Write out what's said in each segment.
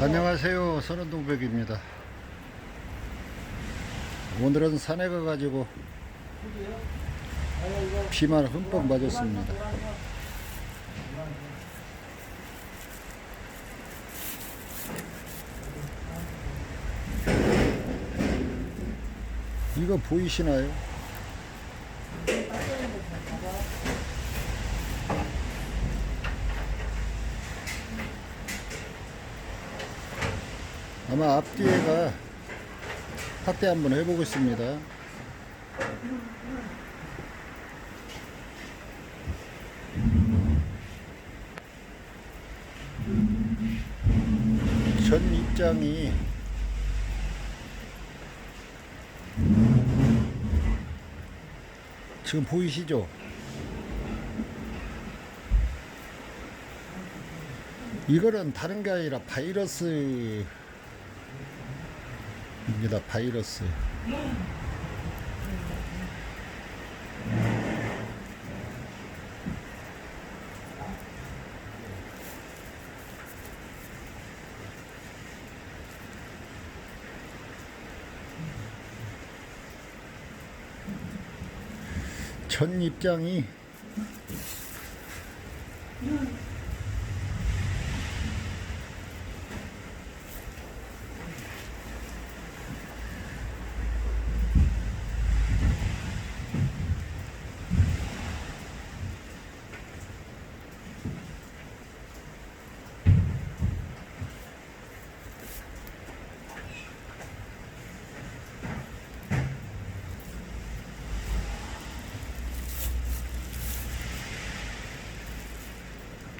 안녕하세요. 선원동백입니다. 오늘은 산에 가가지고 비만 흠뻑 맞았습니다. 이거 보이시나요? 아마 앞뒤에가 확대 한번 해보겠습니다. 전 입장이 지금 보이시죠? 이거는 다른 게 아니라 바이러스 입니다. 바이러스. 전 입장이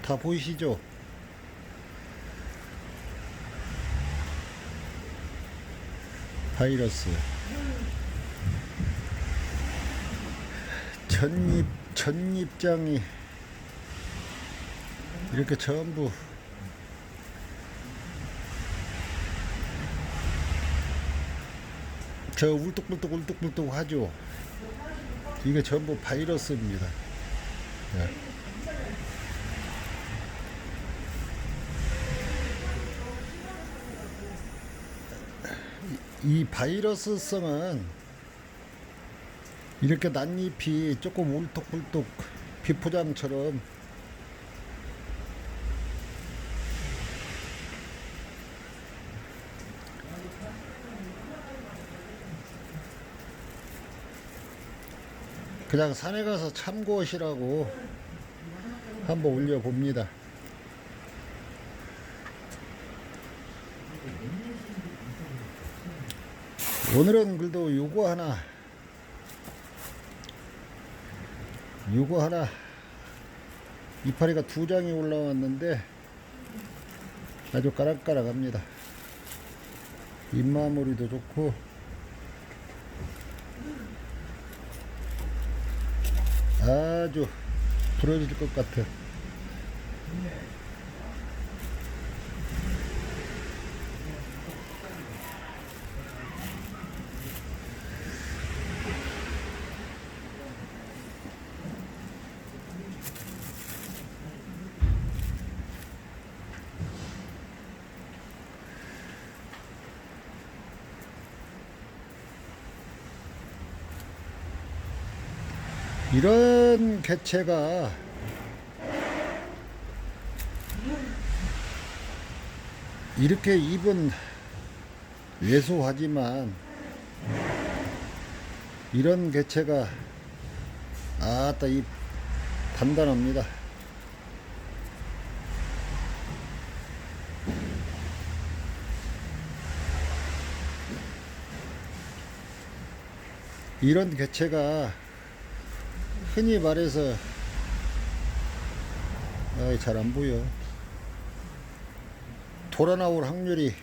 다 보이시죠? 바이러스 전입 전입장이 이렇게 전부 저 울뚝불뚝 울뚝불뚝 하죠. 이게 전부 바이러스입니다. 예. 이 바이러스성은 이렇게 낫잎이 조금 울뚝불뚝 비포장처럼 그냥 산에 가서 참고하시라고 한번 올려봅니다. 오늘은 그래도 요거 하나 요거 하나 이파리가 두 장이 올라왔는데 아주 까락까락합니다. 잎마무리도 좋고. 아주 부러질 것 같아 이런 개체가 이렇게 입은 왜소하지만 이런 개체가 아따 이 단단합니다. 이런 개체가 흔히 말해서 잘 안 보여. 돌아 나올 확률이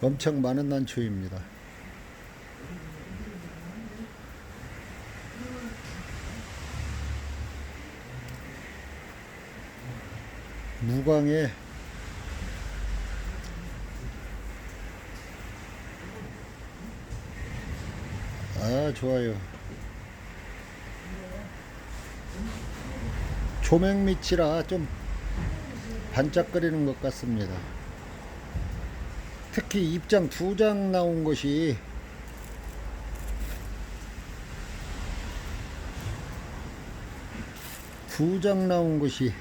엄청 많은 난초입니다. 무광에 아 좋아요. 조명 밑이라 좀 반짝거리는 것 같습니다. 특히 입장 두 장 나온 것이 두 장 나온 것이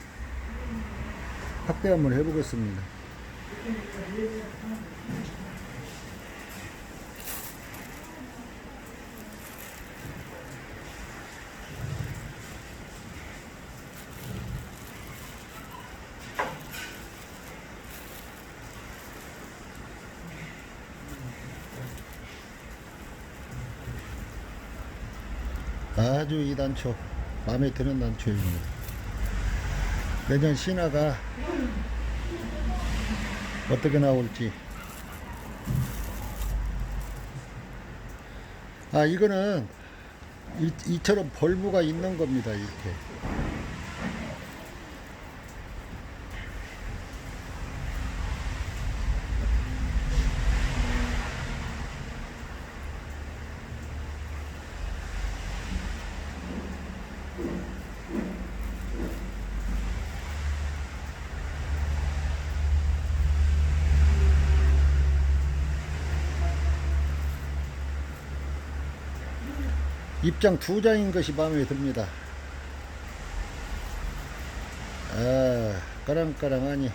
확대 한번 해보겠습니다. 아주 이 단초 마음에 드는 단초입니다. 내년 신화가 어떻게 나올지. 아 이거는 이, 이처럼 벌브가 있는 겁니다 이렇게. 입장 두 장인 것이 마음에 듭니다. 아, 까랑까랑하니.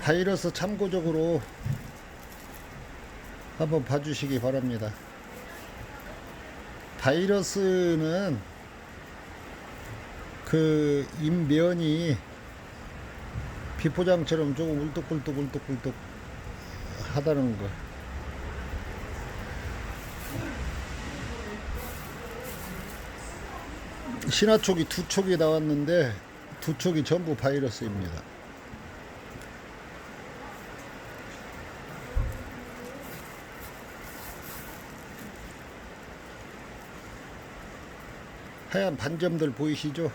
바이러스 참고적으로 한번 봐주시기 바랍니다. 바이러스는 그 잎면이 비포장처럼 조금 울뚝불뚝 울뚝불뚝 하다는 거. 신화촉이 두 촉이 나왔는데 두 촉이 전부 바이러스입니다. 하얀 반점들 보이시죠?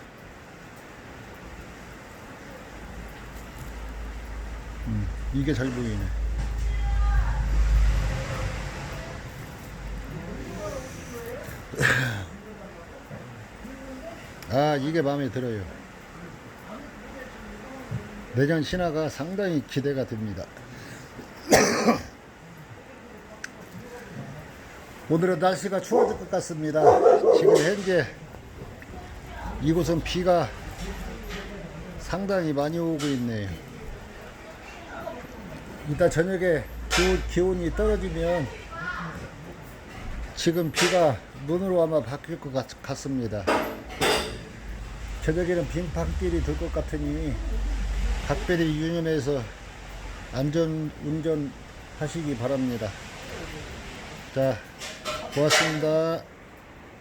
음, 이게 잘 보이네. 아, 이게 마음에 들어요. 내년 신화가 상당히 기대가 됩니다. 오늘은 날씨가 추워질 것 같습니다. 지금 현재 이곳은 비가 상당히 많이 오고 있네요. 이따 저녁에 기온, 기온이 떨어지면 지금 비가 눈으로 아마 바뀔 것 같, 같습니다. 저녁에는 빙판길이 들것 같으니 각별히 유념해서 안전 운전 하시기 바랍니다. 자, 고맙습니다.